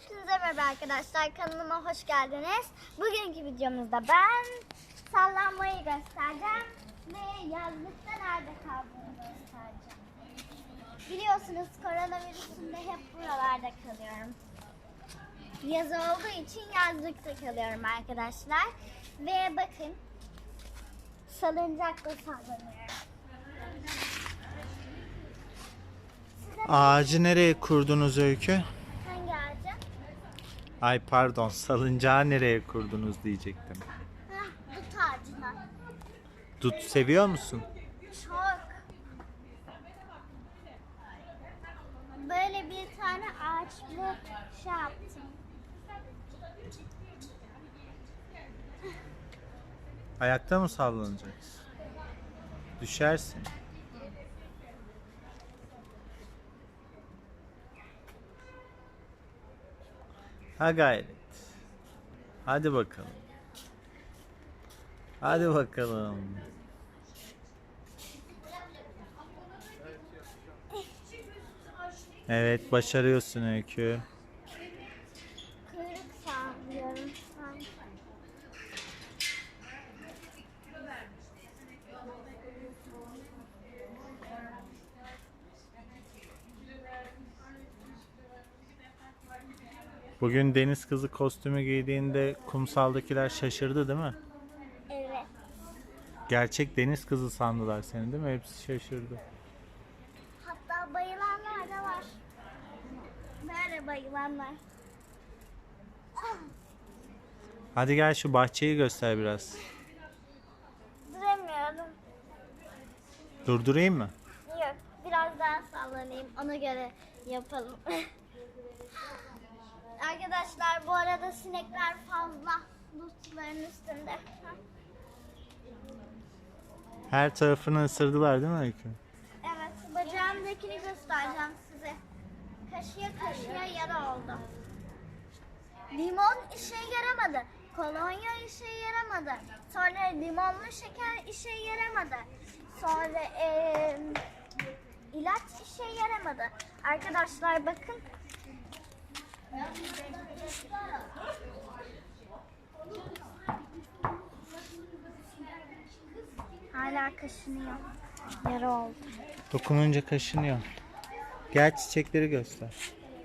Hepinize merhaba arkadaşlar. Kanalıma hoş geldiniz. Bugünkü videomuzda ben sallanmayı göstereceğim ve yazlıkta nerede kaldığını göstereceğim. Biliyorsunuz koronavirüsünde hep buralarda kalıyorum. Yaz olduğu için yazlıkta kalıyorum arkadaşlar. Ve bakın salıncakla sallanıyorum. Ağacı nereye kurdunuz Öykü? Ay pardon salıncağı nereye kurdunuz diyecektim. Hah, dut ağacına. Dut seviyor musun? Çok. Böyle bir tane ağaçlı şey yaptım. Ayakta mı sallanacaksın? Düşersin. Ha gayret. Hadi bakalım. Hadi bakalım. Evet başarıyorsun Öykü. Kuyruk sallıyorum Bugün deniz kızı kostümü giydiğinde kumsaldakiler şaşırdı değil mi? Evet. Gerçek deniz kızı sandılar seni değil mi? Hepsi şaşırdı. Hatta bayılanlar da var. Böyle bayılanlar. Hadi gel şu bahçeyi göster biraz. Duramıyorum. Durdurayım mı? Yok. Biraz daha sallanayım. Ona göre yapalım. Arkadaşlar bu arada sinekler fazla. Bulutların üstünde. Her tarafını ısırdılar değil mi Öykü? Evet. Bacağımdakini göstereceğim size. Kaşıya kaşıya yara oldu. Limon işe yaramadı. Kolonya işe yaramadı. Sonra limonlu şeker işe yaramadı. Sonra eee, ilaç işe yaramadı. Arkadaşlar bakın. Hala kaşınıyor. Yara oldu. Dokununca kaşınıyor. Gel çiçekleri göster.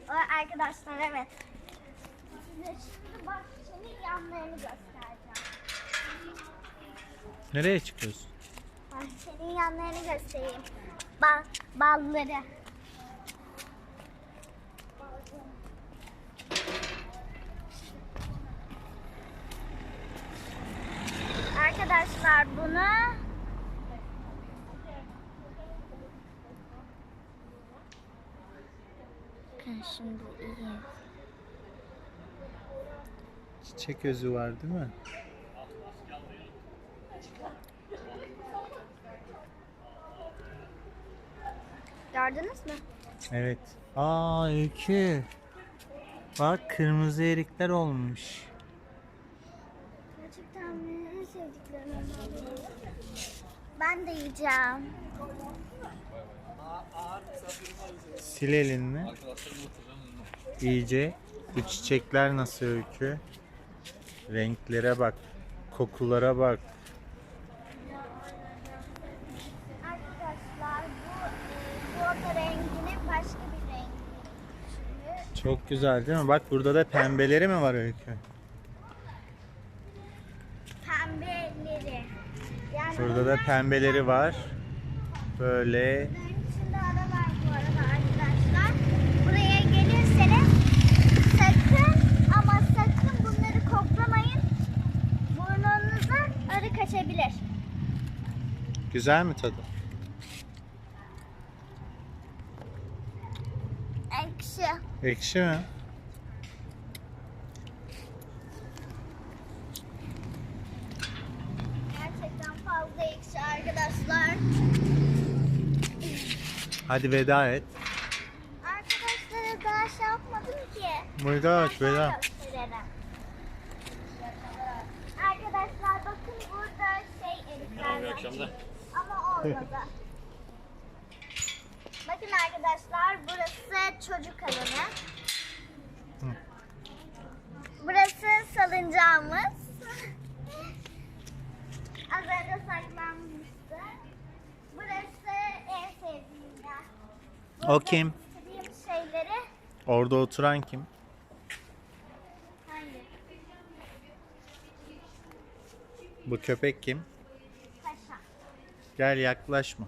O Arkadaşlar evet. Size şimdi bahçenin yanlarını göstereceğim. Nereye çıkıyorsun? Bahçenin yanlarını göstereyim. Bal, balları. Arkadaşlar bunu Bakın şimdi iyi. Çiçek özü var değil mi? Gördünüz mü? Evet. Aa Öykü. Bak kırmızı erikler olmuş. Ben de yiyeceğim. Sil elini. İyice. Bu çiçekler nasıl Öykü? Renklere bak. Kokulara bak. Arkadaşlar bu çikolata renginin başka bir rengi. Çok güzel değil mi? Bak burada da pembeleri mi var Öykü? pembeleri. Yani Burada da pembeleri var. Böyle içinde var bu arada arkadaşlar. Buraya gelirseniz sakın ama sakın bunları koklamayın. Burnunuza arı kaçabilir. güzel mi tadı? Ekşi. Ekşi mi? Hadi veda et. Arkadaşlara daha şey yapmadım ki. Mırdaş veda. Arkadaşlar bakın burada şey erikler var. Akşamda. Ama olmadı. bakın arkadaşlar burası çocuk alanı. Burası salıncağımız. O kim? şeyleri Orada oturan kim? hangi? Bu köpek kim? Paşa. Gel yaklaşma.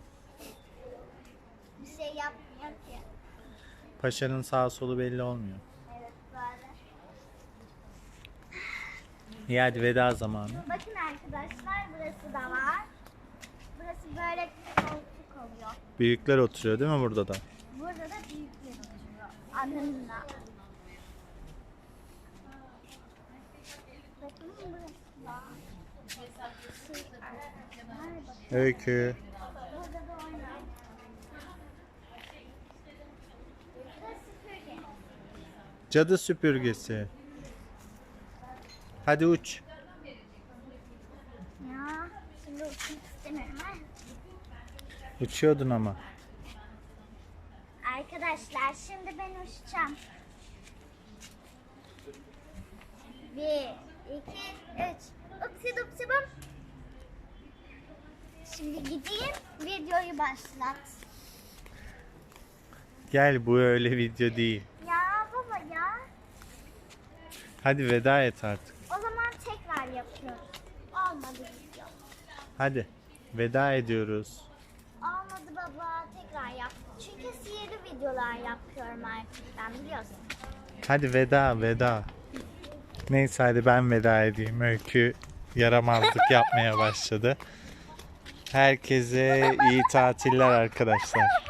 Bir şey yapmıyor ki. Paşanın sağ solu belli olmuyor. Evet böyle. İyi hadi veda zamanı. Bakın arkadaşlar burası da var. Burası böyle koltuk oluyor. Büyükler oturuyor değil mi burada da? Annemle. Öykü. Cadı süpürgesi. Hadi uç. Ya şimdi uçmak istemiyorum ha. Uçuyordun ama. Arkadaşlar şimdi ben uçacağım. Bir, iki, üç. Upsi dupsi bum. Şimdi gideyim videoyu başlat. Gel bu öyle video değil. Ya baba ya. Hadi veda et artık. O zaman tekrar yapıyoruz. Olmadı video. Hadi. Veda ediyoruz. Olmadı baba tekrar yap. Çünkü sihirli videolar yapıyorum artık ben biliyorsun. Hadi veda veda. Neyse hadi ben veda edeyim. Öykü yaramazlık yapmaya başladı. Herkese iyi tatiller arkadaşlar.